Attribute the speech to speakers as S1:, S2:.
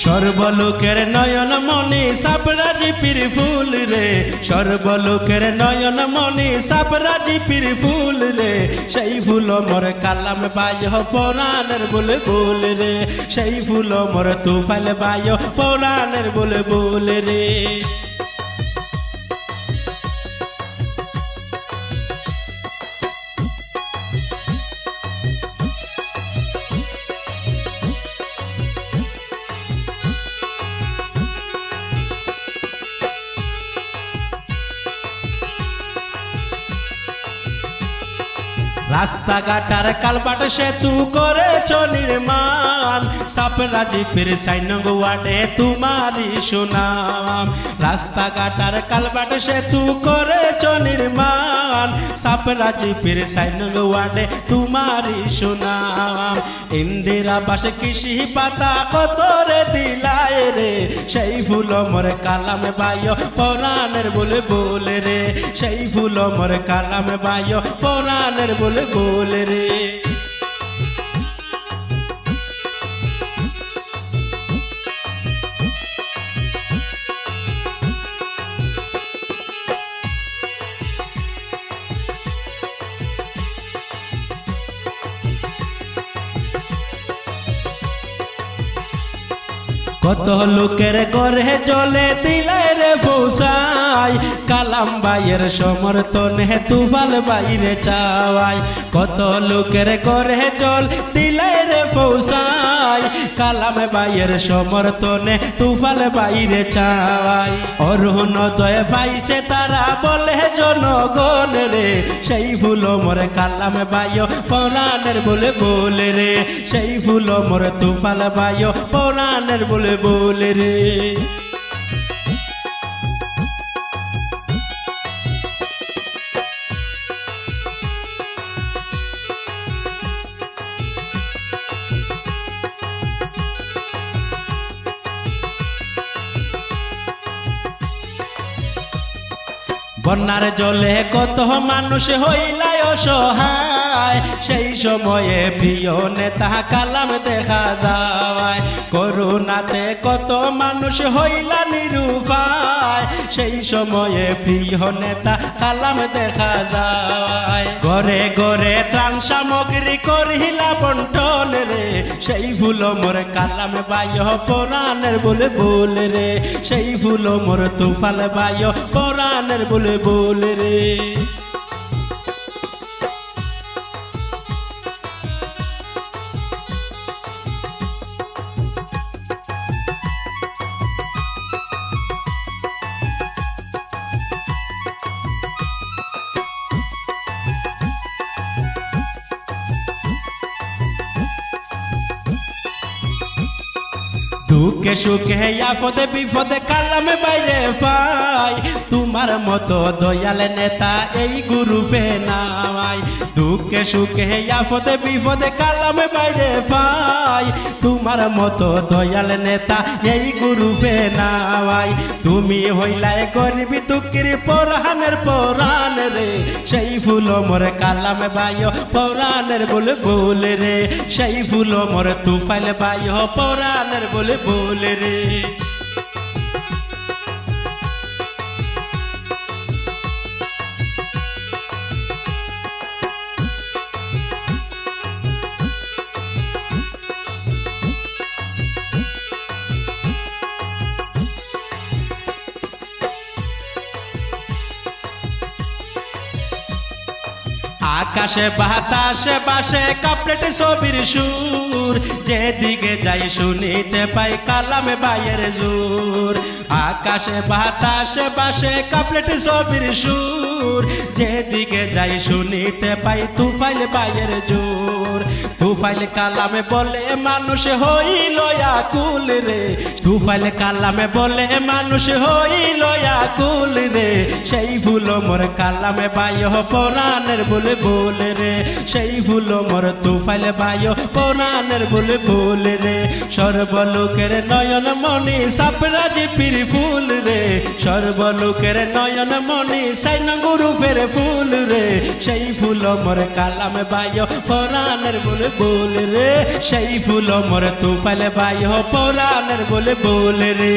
S1: সর্বলোকের নয়ন মনে সাপরাজি পির ফুল রে। সর্বলোকের নয়ন মনে সাপরাজি পির ফুল রে। সেই ফুল মোর কালাম বায় পৌরাণের বুল বুল রে। সেই ফুল মোর তুফাল বায় পৌরাণের বুল বুল রে। রাস্তাঘাটার কালপাট সেতু করেছ নির্মাণ। সাপরাজি ফির সাইনগ ওয়ার্ডে তোমারই সুনাম। রাস্তাঘাটার কালপাট সেতু করেছ নির্মাণ। সাপরাজি ফির সাইনগ ওয়ার্ডে তোমারই সুনাম। ইন্দিরা বাসে কৃষি পাতা কত রে দিলায় রে? সেই ফুল মোর কালাম বায় পৌরাণের বলে বলে রে। সেই ফুল মোর কালাম বায় পৌরাণের বলে বলে রে। কত লোকের গড়ে জলে দিলাই রে ফৌসাই কালাম বাইয়ের সমর্থনে তুফাল বাইরে চাওয়াই। কত লোকের গড়ে জল দিলাই রে কালাম বাইয়ের সমর্থনে তুফাল বাইরে চাওয়াই। অরুণোদয় পাইছে তারা বলে, জনগণ রে, সেই ফুল মোর কালাম বাইয় পৌরাণের বলে বলে রে। সেই ফুল মোর তুফাল বাইয় পৌরাণের বলে বলে রে। বন্যার জলে কত মানুষ হইলাই অসহায়। সেই সময়ে প্রিয় নেতা কালাম দেখা যায়। করুণাতে কত মানুষ হইলা নিরুপায়। সেই সময়ে প্রিয় নেতা কালাম দেখা যায়। ঘরে ঘরে ত্রাণ সামগ্রী করিলা বন্টন রে সেই ফুল মোর কালাম বায় পরাণের বলে বলে রে। সেই ফুল মোর তুফাল বায় পরাণের বলে বলে রে। দুঃখে সুখে আপদে বিপদে কালামে বাইরে পাই। তোমার মতো দয়াল নেতা এই গুরুপে নামাই। দুঃখে সুখে আপদে বিপদে কালামে বাইরে পাই। তোমার মতো দয়াল নেতা এই গুরুপে নামাই। তুমি হইলাই গরিবি দুঃখের পরাণের পরাণ রে। সেই ফুল মোর কালামে বাইয় পরাণের বলে বলে রে। সেই ফুল মোর তুফাইল বাইয় পরাণের বলে বলে রে আকাশে, বাতাসে, বাসে কাপড়েটে ছবির সুর। যেদিকে যাই শুনিতে পাই কালামে বাইয়ের জোর। আকাশে, বাতাসে, বাসে কাপড়েটে ছবির সুর। যেদিকে যাই শুনিতে পাই তুফাইল বাইয়ের জোর। তুফাইল কালামে বলে, মানুষ হইল আকুল রে। তুফাইল কালামে বলে, মানুষ হইল আকুল রে। সেই ফুল মোর কালামে বায়, পরাণের বলে রে। সেই ফুল মোর তুফাইল বায়, পরাণের বলে বলে রে। সর্বলোকের নয়ন মনি সাপরাজি পীর ফুল রে। সর্বলোকের নয়ন মনি সাইন গুরু ফের ফুল রে। সেই ফুল মোর কালামে বায়, পরাণের বলে বলে রে সেই ফুল মর তুফাইল ভাই হো পৌরাণের বলে বল রে